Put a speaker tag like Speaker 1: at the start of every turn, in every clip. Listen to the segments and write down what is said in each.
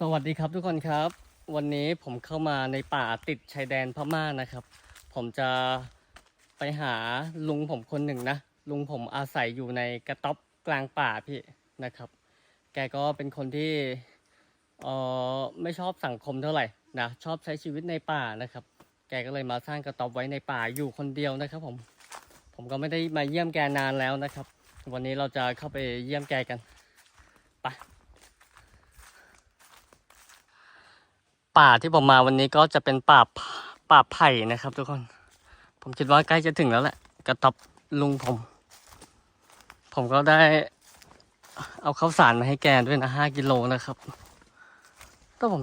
Speaker 1: สวัสดีครับทุกคนครับ วันนี้ผมเข้ามาในป่าติดชายแดนพม่านะครับ ผมจะไปหาลุงผมคนหนึ่งนะ ลุงผมอาศัยอยู่ในกระต๊อบกลางป่าพี่นะครับ แกก็เป็นคนที่เออไม่ชอบสังคมเท่าไหร่นะชอบใช้ชีวิตในป่านะครับ แกก็เลยมาสร้างกระต๊อบไว้ในป่าอยู่คนเดียวนะครับ ผมผมก็ไม่ได้มาเยี่ยมแกนานแล้วนะครับ วันนี้เราจะเข้าไปเยี่ยมแกกันไป ป่าที่ผมมาวันนี้ก็จะเป็นป่าป่าไผ่นะครับ ทุกคน ผมคิดว่าใกล้จะถึงแล้วแหละกระต๊อบลุงผม ผมก็ได้เอาข้าวสารมาให้แกด้วยนะห้ากิโลนะครับก็ผม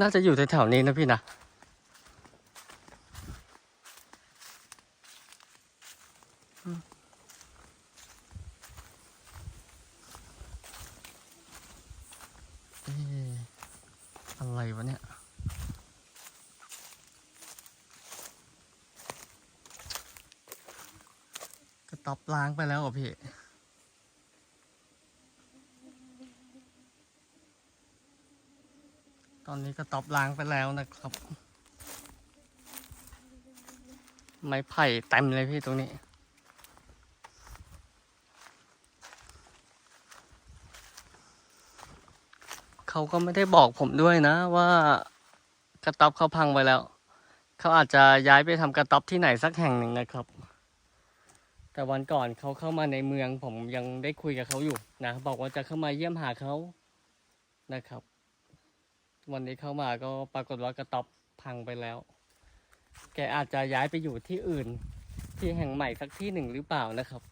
Speaker 1: น่าจะอยู่แถวๆนี้นะพี่นะอะไรวะเนี่ย กระ ต๊อบล้างไปแล้วเหรอพี่ ตอนนี้กระต๊อบล้างไปแล้วนะครับ ไม้ไผ่เต็มเลยพี่ตรงนี้เขาก็ไม่ได้บอกผมด้วยนะว่ากระต๊อบเขาพังไปแล้ว เขาอาจจะย้ายไปทำกระต๊อบที่ไหนสักแห่งหนึ่งนะครับ แต่วันก่อนเขาเข้ามาในเมืองผมยังได้คุยกับเขาอยู่นะบอกว่าจะเข้ามาเยี่ยมหาเขานะครับ วันนี้เข้ามาก็ปรากฏว่ากระต๊อบพังไปแล้ว แกอาจจะย้ายไปอยู่ที่อื่น ที่แห่งใหม่สักที่หนึ่งหรือเปล่านะครับ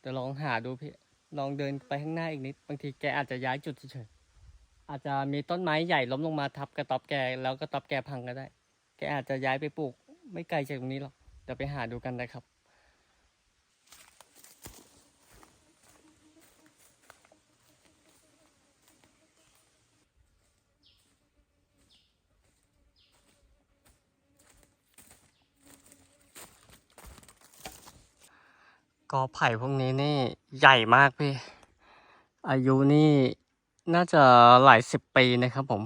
Speaker 1: เดี๋ยวลองหาดูพี่ลองเดินไปข้างหน้าอีกนิด บางทีแกอาจจะย้ายจุดเฉยอาจจะมีต้นไม้ใหญ่ล้มลงมาทับกระต๊อบแกแล้วกระต๊อบแกพังก็ได้ แกอาจจะย้ายไปปลูก ไม่ไกลจากตรงนี้หรอกเดี๋ยวไปหาดูกันนะครับ กอไผ่พวกนี้นี่ใหญ่มากพี่ อายุนี่น่าจะหลายสิบปีนะครับผม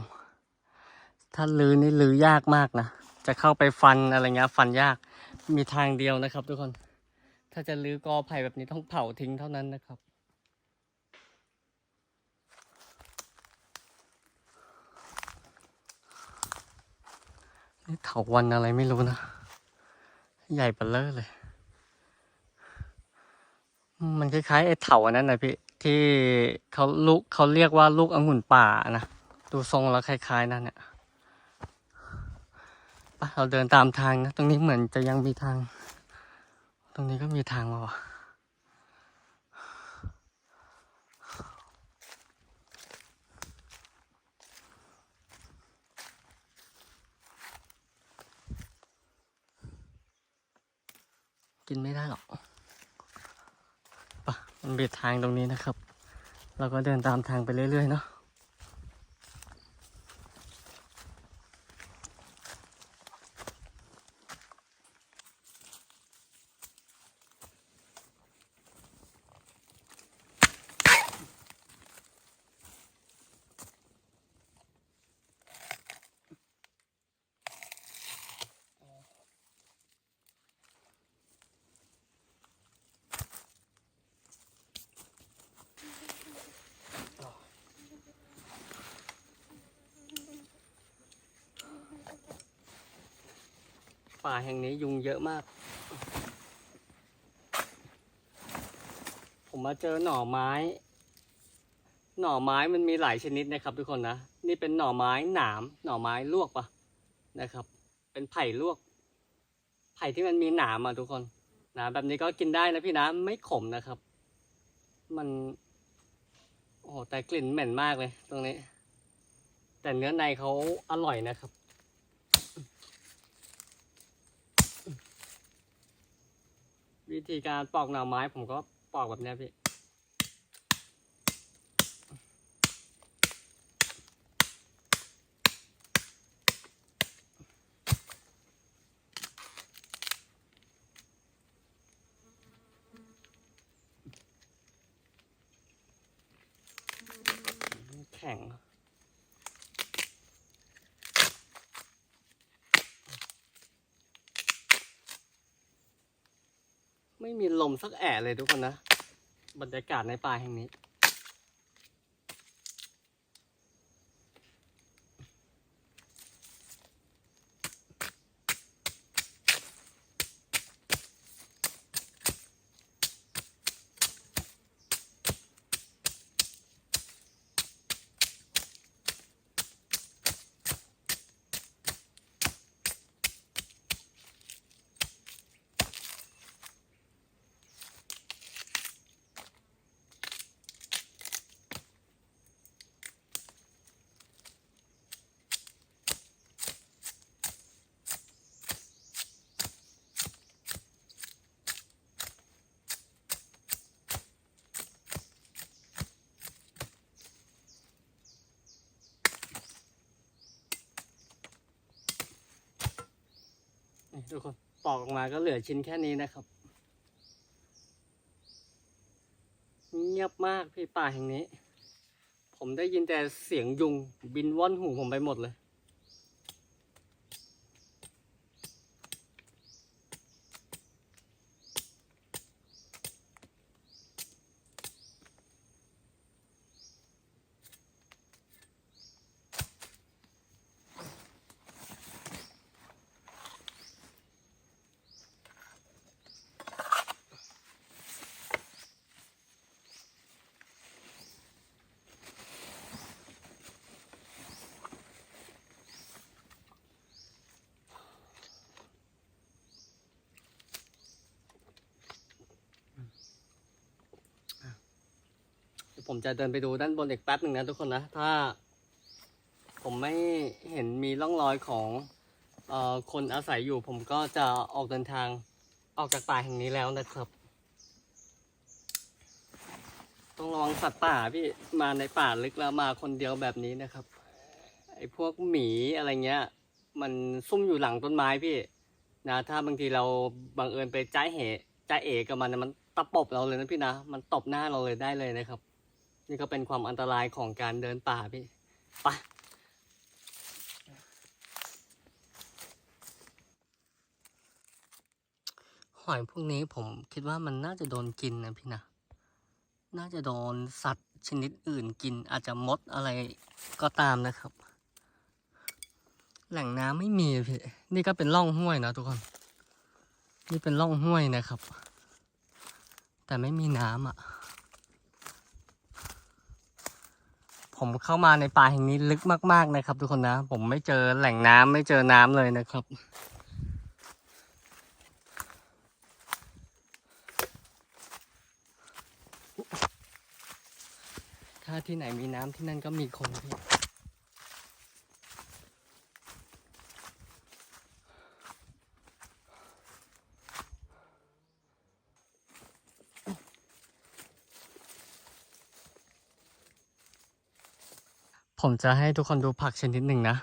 Speaker 1: ถ้าลื้อนี่ลื้อยากมากนะ จะเข้าไปฟันอะไรเงี้ยฟันยากมีทางเดียวนะครับ ทุกคน ถ้าจะลื้อกอไผ่แบบนี้ต้องเผาทิ้งเท่านั้นนะครับ นี่เถาวันอะไรไม่รู้นะ ใหญ่เบ้อเร่อเลย มันคล้ายๆไอ้เถาอันนั้นนะพี่ที่เขาลูกเขาเรียกว่าลูกองุ่นป่านะ ดูทรงแล้วคล้ายๆนั่นเนี่ย เราเดินตามทางนะ ตรงนี้เหมือนจะยังมีทาง ตรงนี้ก็มีทางมาวะกินไม่ได้หรอกปะมันมียดทางตรงนี้นะครับ เราก็เดินตามทางไปเรื่อยๆเนาะ ป่าแห่งนี้ยุงเยอะมาก ผมมาเจอหน่อไม้ หน่อไม้มันมีหลายชนิดนะครับทุกคนนะ นี่เป็นหน่อไม้หนาม หน่อไม้ลวกปะนะครับ เป็นไผ่ลวก ไผ่ที่มันมีหนามอะทุกคนนะแบบนี้ก็กินได้นะพี่นะ ไม่ขมนะครับ มัน โอ้โหแต่กลิ่นเหม็นมากเลย ตรงนี้ แต่เนื้อในเขาอร่อยนะครับ วิธีการปอกหน่อไม้ผมก็ปอกแบบนี้พี่ ข็ง ไม่มีลมสักแอะเลยทุกคนนะ บรรยากาศในป่าแห่งนี้ ทุกคนปอกออกมาก็เหลือชิ้นแค่นี้นะครับ เงียบมากพี่ป่าแห่งนี้ ผมได้ยินแต่เสียงยุงบินว่อนหูผมไปหมดเลย ผมจะเดินไปดูด้านบนอีกแป๊บหนึ่งนะทุกคนนะ ถ้า ผมไม่เห็นมีร่องรอยของเออคนอาศัยอยู่ ผมก็จะออกเดินทางออกจากป่าแห่งนี้แล้วนะครับ ต้องระวังสัตว์ป่าพี่มาในป่าลึกแล้วมาคนเดียวแบบนี้นะครับ ไอ้พวกหมีอะไรเงี้ย มันซุ่มอยู่หลังต้นไม้พี่ นะ ถ้าบางทีเราบังเอิญไปจ้าเหจ้าเอกับมันมันตะปบเราเลยนะพี่นะ มันตบหน้าเราเลยได้เลยนะครับ นี่ก็เป็นความอันตรายของการเดินป่าพี่ไปหอยพวกนี้ผมคิดว่ามันน่าจะโดนกินนะพี่นะ น่าจะโดนสัตว์ชนิดอื่นกินอาจจะมดอะไรก็ตามนะครับ แหล่งน้ำไม่มีพี่ นี่ก็เป็นร่องห้วยนะทุกคน นี่เป็นร่องห้วยนะครับ แต่ไม่มีน้ำอะ ผมเข้ามาในป่าแห่งนี้ลึกมากๆนะครับ ทุกคนนะ ผมไม่เจอแหล่งน้ำไม่เจอน้ำเลยนะครับถ้าที่ไหนมีน้ำที่นั่นก็มีคนพี่ ผมจะให้ทุกคนดูผักชนิดหนึ่งนะ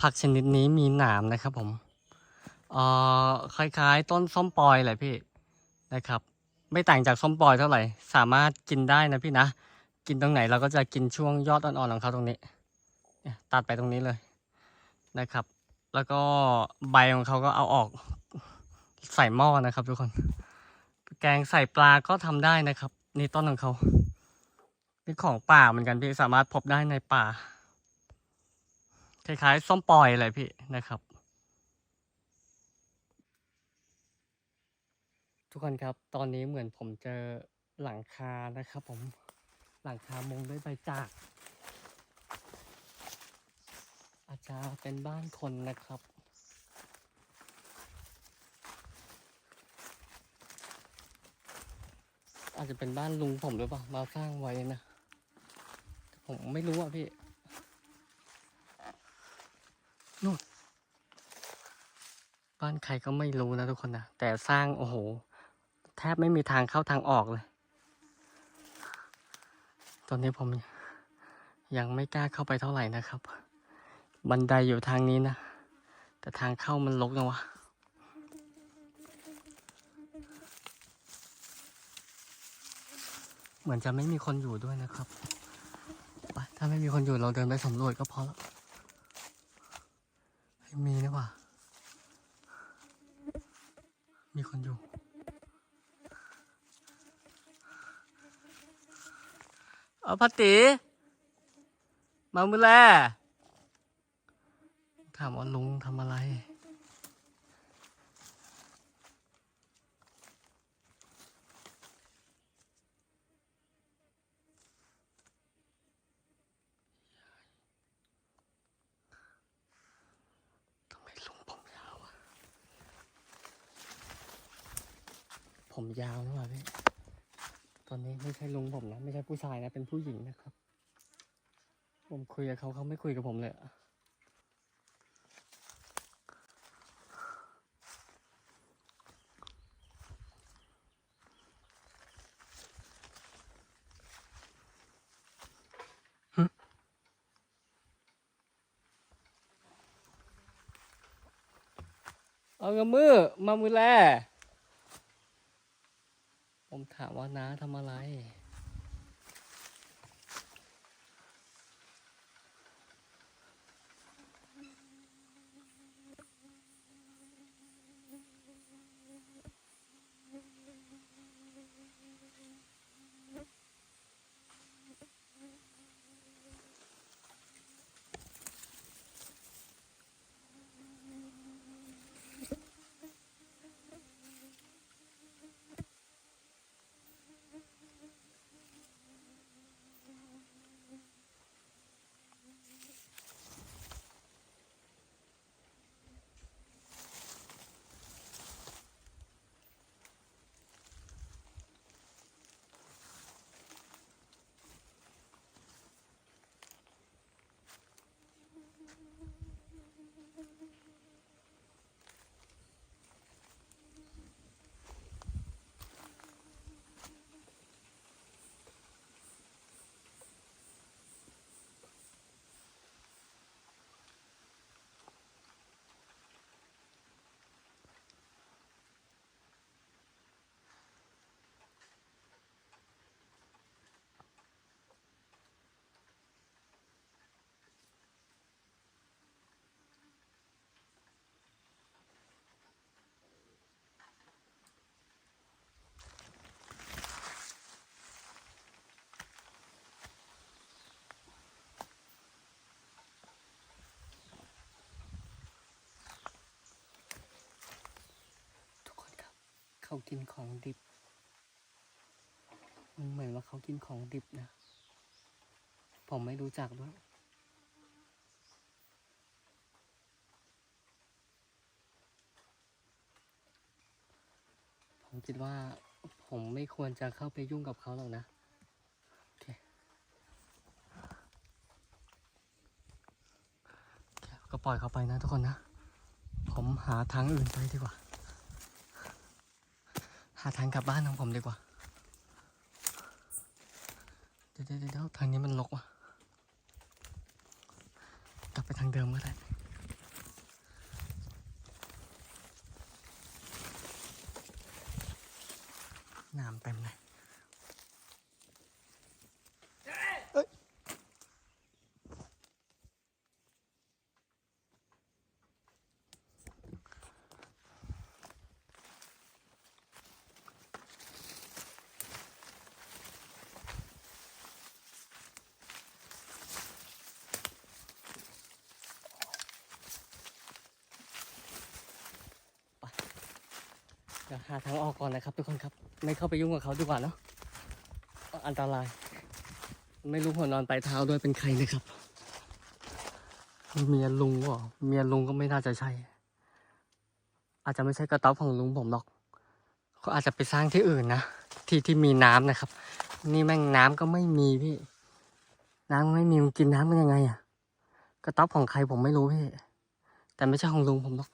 Speaker 1: ผักชนิดนี้มีหนามนะครับผมเอ่อคล้ายๆ ต้นส้มปล่อยแหละพี่นะครับ ไม่ต่างจากส้มปล่อยเท่าไหร่ สามารถกินได้นะพี่นะ กินตรงไหนเราก็จะกินช่วงยอดอ่อนๆของเขาตรงนี้ ตัดไปตรงนี้เลยนะครับ แล้วก็ใบของเขาก็เอาออกใส่หม้อนะครับ ทุกคน แกงใส่ปลาก็ทำได้นะครับ นี่ต้นของเขา เป็นของป่าเหมือนกันพี่สามารถพบได้ในป่า คล้ายๆ ส้มปล่อยเลยพี่นะครับ ทุกคนครับตอนนี้เหมือนผมเจอหลังคานะครับ ผมหลังคามุงด้วยใบจากอาจจะเป็นบ้านคนนะครับอาจจะเป็นบ้านลุงผมหรือเปล่า มาสร้างไว้นะ ผมไม่รู้อะพี่นู่นบ้านใครก็ไม่รู้นะทุกคนนะ แต่สร้างโอ้โห แทบไม่มีทางเข้าทางออกเลย ตอนนี้ผมยังไม่กล้าเข้าไปเท่าไหร่นะครับ บันไดอยู่ทางนี้นะ แต่ทางเข้ามันลกนะวะเหมือนจะไม่มีคนอยู่ด้วยนะครับาไม่มีคนอยู่เราเดินไปสำรวจก็พอแล้วเฮ้มีนะว่ะมีคนอยู่ เอาพัตติ มามือแลถามว่าลุงทำอะไร ทำไมลุงผมยาวอะผม ยาวนะวะพี่ ตอนนี้ไม่ใช่ลุงผมนะไม่ใช่ผู้ชายนะเป็นผู้หญิงนะครับ ผมคุยกับเขาเขาไม่คุยกับผมเลยอะหึเอากระมือมามือแล ผมถามว่าน้าทำอะไร เขากินของดิบ มันเหมือนว่าเขากินของดิบนะ ผมไม่รู้จักด้วย ผมคิดว่าผมไม่ควรจะเข้าไปยุ่งกับเขาหรอกนะโอเคก็ปล่อยเขาไปนะทุกคนนะ ผมหาทางอื่นไปดีกว่าาทางกลับบ้านของผมดีกว่า เดี๋ยวเดี๋ยวเดี๋ยทางนี้มันรกว่ะ กลับไปทางเดิมก็ได้น้ำเต็มเลย เดี๋ยวหาทางออกก่อนนะครับทุกคนครับ ไม่เข้าไปยุ่งกับเขาดีกว่าเนาะอันตราย ไม่รู้หัวนอนปลายเท้าด้วยเป็นใครนะครับ เมียลุงวะเมียลุงก็ไม่น่าจะใช่ อาจจะไม่ใช่กระต๊อบของลุงผมหรอกเขาอาจจะไปสร้างที่อื่นนะที่ที่มีน้ำนะครับ นี่แม่งน้ำก็ไม่มีพี่ น้ำไม่มีมันกินน้ำมันยังไงอะกระต๊อบของใครผมไม่รู้พี่ แต่ไม่ใช่ของลุงผมหรอก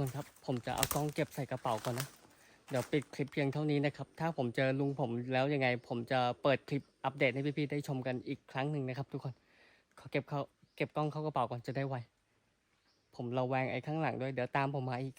Speaker 1: คนครับ ผมจะเอากล้องเก็บใส่กระเป๋าก่อนนะ เดี๋ยวปิดคลิปเพียงเท่านี้นะครับ ถ้าผมเจอลุงผมแล้วยังไง ผมจะเปิดคลิปอัปเดตให้พี่ๆได้ชมกันอีกครั้งหนึ่งนะครับ ทุกคน ขอเก็บเขาเก็บกล้องเข้ากระเป๋าก่อนจะได้ไว ผมระแวงไอ้ข้างหลังด้วย เดี๋ยวตามผมมาอีก